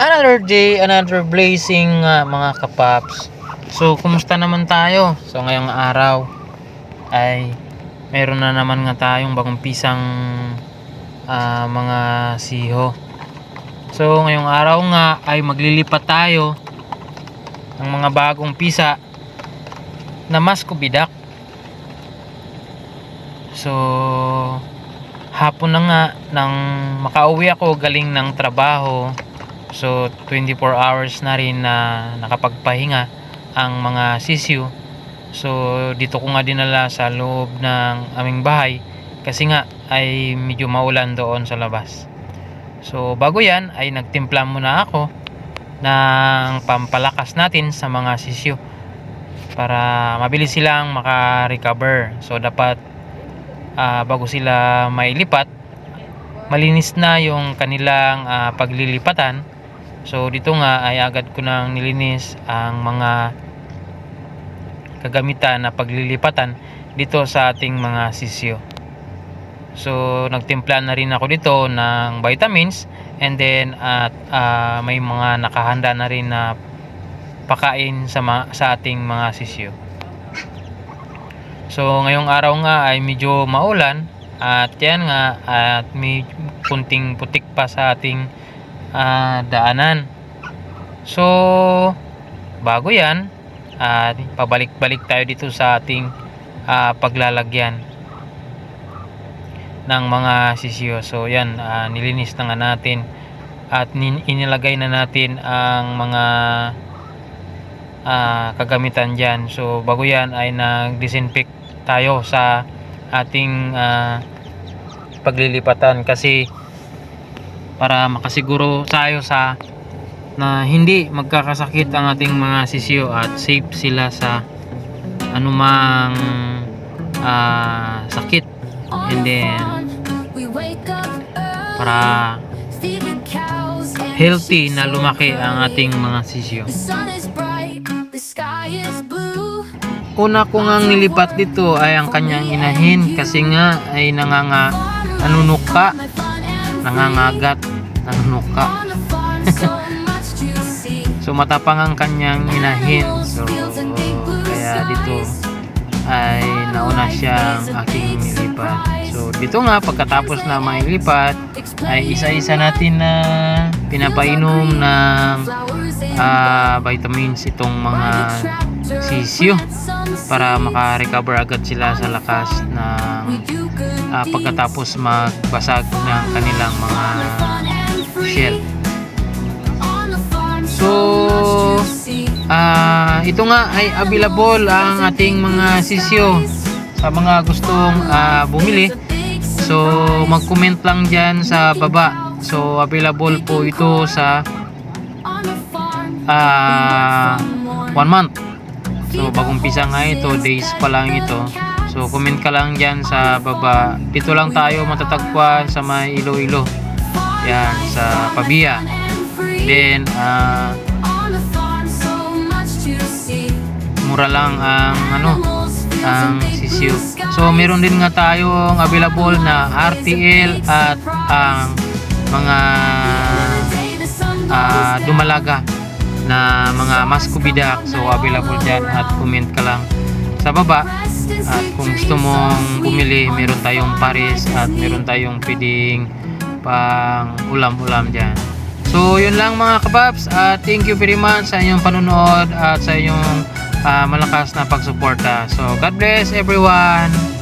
Another day, another blazing uh, mga kapaps. So, kumusta naman tayo? So, ngayong araw ay meron na naman nga tayong bagong pisang ah, mga siho. So, ngayong araw nga ay maglilipat tayo ng mga bagong pisa na mas kubidak. So, hapon na nga nang makauwi ako galing ng trabaho. So, 24 hours na rin na nakapagpahinga ang mga sisiyo. So, dito ko nga dinala sa loob ng aming bahay kasi nga ay medyo maulan doon sa labas. So, bago yan ay nagtimpla muna ako ng pampalakas natin sa mga sisyo para mabilis silang maka-recover. So, dapat ah, bago sila mailipat, malinis na yung kanilang ah, paglilipatan. So dito nga ay agad ko nang nilinis ang mga kagamitan na paglilipatan dito sa ating mga sisyo. So nagtimpla na rin ako dito ng vitamins and then at ah, may mga nakahanda na rin na pakain sa sa ating mga sisyo. So ngayong araw nga ay medyo maulan at yan nga at may kunting putik pa sa ating ah, daanan. So bago yan at pabalik-balik tayo dito sa ating ah, paglalagyan ng mga sisiyo. So yan ah, nilinis na nga natin at inilagay na natin ang mga ah, kagamitan dyan. So bago yan ay nag-disinfect tayo sa ating ah, paglilipatan kasi para makasiguro tayo sa na hindi magkakasakit ang ating mga sisiyo at safe sila sa anumang ah, sakit and then para healthy na lumaki ang ating mga sisiyo. Una ko ngang nilipat dito ay ang kanyang inahin kasi nga ay nanganga nanunuka, nangangagat, nanunuka. So matapang ang kanyang inahin. So kaya dito ay nauna siyang aking nilipat. So dito nga pagkatapos na mailipat ay isa-isa natin na pinapainom ng ah, vitamins itong mga sisyo para maka-recover agad sila sa lakas ng ah, pagkatapos magbasag ng kanilang mga shell. So, ah ito nga ay available ang ating mga sisyo sa mga gustong ah, bumili. So, mag-comment lang dyan sa baba. So, available po ito sa ah one month. So, bagong pisa nga ito, days pa lang ito. So, comment ka lang dyan sa baba. Dito lang tayo matatagpuan sa may Iloilo. Yan, sa Pabia. Then, ah mura lang ang ano, ang sisiyo. So, meron din nga tayong available na RTL at ang mga ah, dumalaga na mga maskubidak. So, available dyan at comment ka lang sa baba. At kung gusto mong bumili, meron tayong pares at meron tayong pwedeng pang ulam-ulam dyan. So, yun lang mga kababs. At thank you very much sa inyong panunood at sa inyong ah, malakas na pagsuporta. So, God bless everyone!